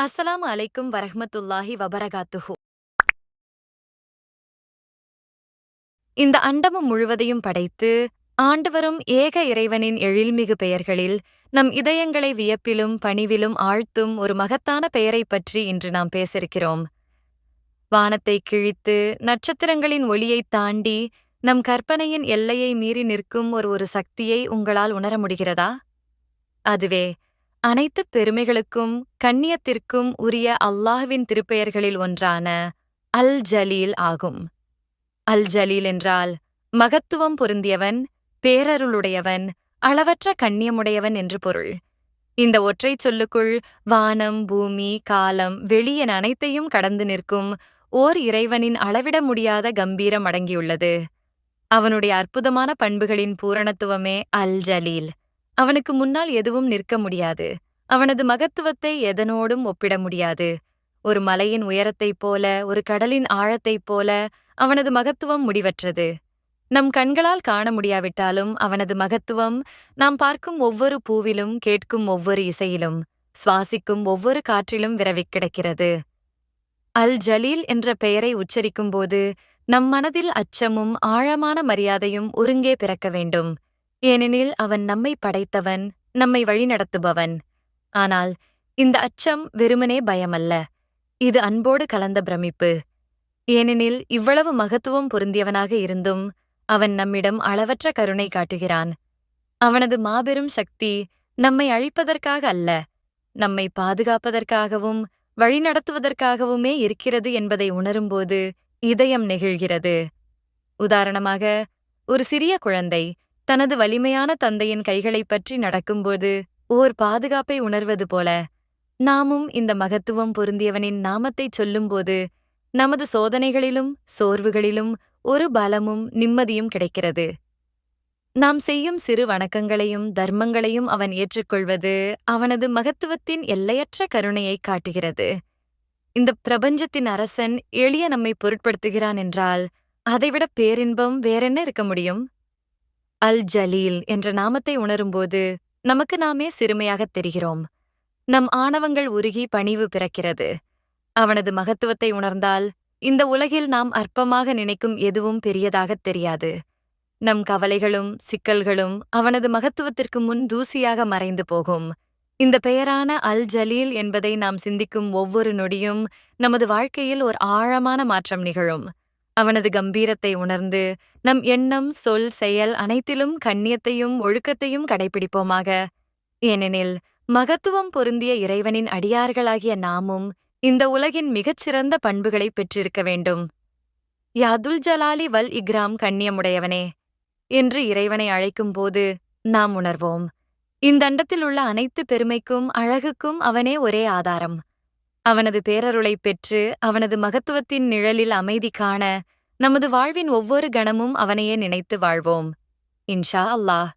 அஸ்ஸலாமு அலைக்கும் வரஹ்மத்துல்லாஹி வபரகாத்துஹு. இந்த அண்டமும் முழுவதையும் படைத்து ஆண்டவரும் ஏக இறைவனின் எழில்மிகு பெயர்களில் நம் இதயங்களை வியப்பிலும் பணிவிலும் ஆழ்த்தும் ஒரு மகத்தான பெயரைப் பற்றி இன்று நாம் பேசிருக்கிறோம். வானத்தை கிழித்து நட்சத்திரங்களின் ஒளியைத் தாண்டி நம் கற்பனையின் எல்லையை மீறி நிற்கும் ஒரு ஒரு சக்தியை உங்களால் உணர முடிகிறதா? அதுவே அனைத்து பெருமைகளுக்கும் கண்ணியத்திற்கும் உரிய அல்லாஹ்வின் திருப்பெயர்களில் ஒன்றான அல் ஜலீல் ஆகும். அல் ஜலீல் என்றால் மகத்துவம் பொருந்தியவன் பேரருளுடையவன் அளவற்ற கண்ணியமுடையவன் என்று பொருள். இந்த ஒற்றைச் சொல்லுக்குள் வானம் பூமி காலம் வெளியன் அனைத்தையும் கடந்து நிற்கும் ஓர் இறைவனின் அளவிட முடியாத கம்பீரம் அடங்கியுள்ளது. அவனுடைய அற்புதமான பண்புகளின் பூரணத்துவமே அல் ஜலீல் அவனுக்கு முன்னால் எதுவும் நிற்க முடியாது. அவனது மகத்துவத்தை எதனோடும் ஒப்பிட முடியாது. ஒரு மலையின் உயரத்தைப் போல ஒரு கடலின் ஆழத்தைப் போல அவனது மகத்துவம் முடிவற்றது. நம் கண்களால் காண முடியாவிட்டாலும் அவனது மகத்துவம் நாம் பார்க்கும் ஒவ்வொரு பூவிலும் கேட்கும் ஒவ்வொரு இசையிலும் சுவாசிக்கும் ஒவ்வொரு காற்றிலும் விரவிக் கிடக்கிறது. அல் ஜலீல் என்ற பெயரை உச்சரிக்கும்போது நம் மனதில் அச்சமும் ஆழமான மரியாதையும் ஒருங்கே பிறக்க வேண்டும். ஏனெனில் அவன் நம்மை படைத்தவன் நம்மை வழிநடத்துபவன். ஆனால் இந்த அச்சம் வெறுமனே பயமல்ல. இது அன்போடு கலந்த பிரமிப்பு. ஏனெனில் இவ்வளவு மகத்துவம் பொருந்தியவனாக இருந்தும் அவன் நம்மிடம் அளவற்ற கருணை காட்டுகிறான். அவனது மாபெரும் சக்தி நம்மை அழிப்பதற்காக அல்ல நம்மை பாதுகாப்பதற்காகவும் வழிநடத்துவதற்காகவுமே இருக்கிறது என்பதை உணரும்போது இதயம் நெகிழ்கிறது. உதாரணமாக ஒரு சிறிய குழந்தை தனது வலிமையான தந்தையின் கைகளைப் பற்றி நடக்கும்போது ஓர் பாதுகாப்பை உணர்வது போல நாமும் இந்த மகத்துவம் பொருந்தியவனின் நாமத்தைச் சொல்லும்போது நமது சோதனைகளிலும் சோர்வுகளிலும் ஒரு பலமும் நிம்மதியும் கிடைக்கிறது. நாம் செய்யும் சிறு வணக்கங்களையும் தர்மங்களையும் அவன் ஏற்றுக்கொள்வது அவனது மகத்துவத்தின் எல்லையற்ற கருணையை காட்டுகிறது. இந்த பிரபஞ்சத்தின் அரசன் எளிய நம்மை பொருட்படுத்துகிறான் என்றால் அதைவிட பேரின்பம் வேறென்ன இருக்க முடியும்? அல் ஜலீல் என்ற நாமத்தை உணரும்போது நமக்கு நாமே சிறுமையாகத் தெரிகிறோம். நம் ஆணவங்கள் உருகி பணிவு பிறக்கிறது. அவனது மகத்துவத்தை உணர்ந்தால் இந்த உலகில் நாம் அற்பமாக நினைக்கும் எதுவும் பெரியதாகத் தெரியாது. நம் கவலைகளும் சிக்கல்களும் அவனது மகத்துவத்திற்கு முன் தூசியாக மறைந்து போகும். இந்த பெயரான அல் ஜலீல் என்பதை நாம் சிந்திக்கும் ஒவ்வொரு நொடியும் நமது வாழ்க்கையில் ஒரு ஆழமான மாற்றம் நிகழும். அவனது கம்பீரத்தை உணர்ந்து நம் எண்ணம் சொல் செயல் அனைத்திலும் கண்ணியத்தையும் ஒழுக்கத்தையும் கடைபிடிப்போமாக ஏனெனில் மகத்துவம் பொருந்திய இறைவனின் அடியார்களாகிய நாமும் இந்த உலகின் மிகச்சிறந்த பண்புகளை பெற்றிருக்க வேண்டும். யாதுல் ஜலாலி வல் இக்ராம் கண்ணியமுடையவனே என்று இறைவனை அழைக்கும்போது நாம் உணர்வோம். இந்த அண்டத்தில் உள்ள அனைத்து பெருமைக்கும் அழகுக்கும் அவனே ஒரே ஆதாரம். அவனது பேரருளைப் பெற்று அவனது மகத்துவத்தின் நிழலில் அமைதி காண நமது வாழ்வின் ஒவ்வொரு கணமும் அவனையே நினைத்து வாழ்வோம். இன்ஷா அல்லாஹ்.